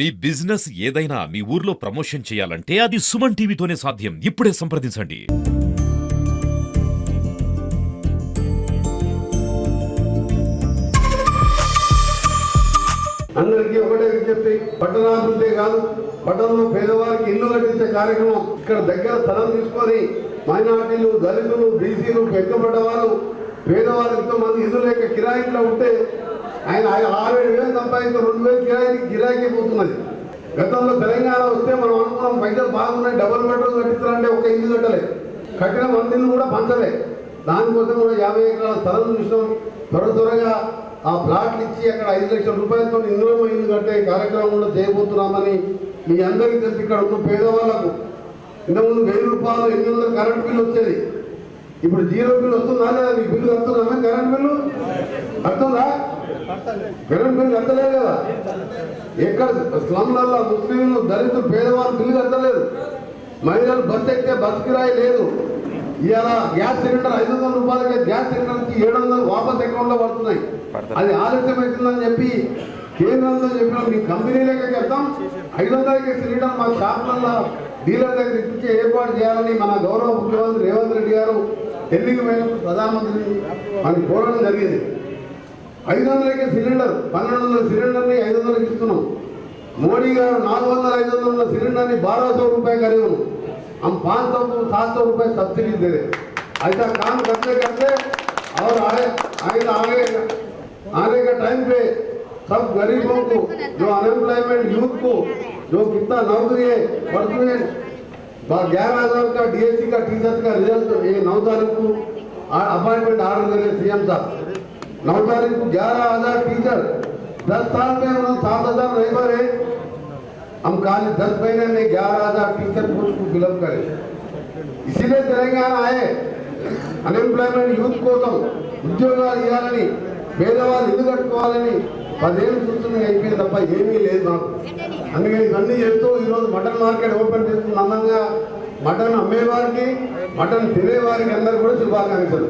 మీ business ఏదైనా మీ ఊర్లో promotion చేయాలంటే అది సుమన్ టీవీతోనే సాధ్యం. ఇప్పుడే సంప్రదించండి. అందరికీ ఒకటే విజ్ఞప్తి. పట్టణాభివృద్ధి కాదు పట్టణంలో పేదవారికి ఇల్లు కట్టించే కార్యక్రమం. ఇక్కడ దగ్గర స్థలం తీసుకొని మైనార్టీలు దళితులు బీసీలు వెనుకబడ్డ వాళ్ళు పేదవారు ఎంతో మంది ఇల్లు లేక కిరాయిట్లో ఉంటే ఆయన ఆరు ఏడు వేలు సంపాదించిన రెండు వేలు కిరాయికి గిరాకీ పోతున్నది. గతంలో తెలంగాణ వస్తే మనం అనుకున్నాం పైసలు బాగున్నాయి డబుల్ బెడ్రూమ్ కట్టిస్తారంటే ఒక ఇల్లు కట్టలే. కట్టిన వంద కూడా పంచలే. దానికోసం కూడా యాభై ఎకరాల స్థలం చూసినాం. త్వర త్వరగా ఆ ప్లాట్లు ఇచ్చి అక్కడ ఐదు లక్షల రూపాయలతో ఇందులో ఇల్లు కట్టే కార్యక్రమం కూడా చేయబోతున్నామని మీ అందరికీ తెలిసి. ఇక్కడ ఉన్న పేదవాళ్ళకు ఇంతకుముందు వెయ్యి రూపాయలు ఎనిమిది వందల కరెంట్ బిల్లు వచ్చేది. ఇప్పుడు జీరో బిల్లు వస్తుందా లేదా? మీ బిల్లు కడుతున్నామా కరెంట్ బిల్లు కడుతుందా? కరెంట్ బిల్లు కట్టలేదు కదా? ఎక్కడ స్లమ్లలో ముస్లింలు దళితులు పేదవాళ్ళు బిల్లు కట్టలేదు. మహిళలు బస్ ఎక్కితే బస్ కిరాయి లేదు. ఇవాళ గ్యాస్ సిలిండర్ ఐదు వందల రూపాయలకి గ్యాస్ సిలిండర్కి ఏడు వందలు వాపస్ అకౌంట్లో పడుతున్నాయి. అది ఆలస్యం అవుతుందని చెప్పి కేంద్రంలో చెప్పిన మీ కంపెనీలకే చెప్తాం ఐదు వందలకి సిలిండర్ మా షాపులలో డీలర్ దగ్గర ఇప్పించి ఏర్పాటు చేయాలని మన గౌరవ ముఖ్యమంత్రి రేవంత్ రెడ్డి గారు ఢిల్లీకి పోయినప్పుడు ప్రధానమంత్రిని మనకి కోరడం జరిగింది. ఐదు వందలకి సిలిండర్ పన్నెండు వందల సిలిండర్ని ఐదు వందలకి ఇస్తున్నాం మోడీ గారు నాలుగు వందల ఐదు వందల सिलेंडर बारह सौ रुपए करे हूँ हम पाँच सौ सात सौ रुपए सब्सिडी दे रहे ऐसा काम करते करते और आए आगे आगे आने के टाइम पे सब गरीबों को जो अनएम्प्लॉयमेंट यूथ को जो कितना नौकरी है परसुएंट ग्यारह हजार का डीएससी का टीचर का रिजल्ट ये नौ तारीख को अपॉइंटमेंट आर्डर करे सीएम साहब नौ तारीख को ग्यारह हजार टीचर दस साल में उन्होंने सात हजार लेबर है हम खाली दस महीने में ग्यारह हजार टीचर पोस्ट को फिलअप करें इसीलिए तेलंगाना आए అన్ఎంప్లాయ్మెంట్ యూత్ కోసం ఉద్యోగాలు ఇవ్వాలని పేదవాళ్ళు ఇల్లు కట్టుకోవాలని పదేళ్ళు చూస్తుంది అయిపోయింది తప్ప ఏమీ లేదు నాకు అందుకని ఇవన్నీ చేస్తూ ఈరోజు మటన్ మార్కెట్ ఓపెన్ చేస్తున్న అందంగా మటన్ అమ్మేవారికి మటన్ తినేవారికి అందరు కూడా శుభాకాంక్షలు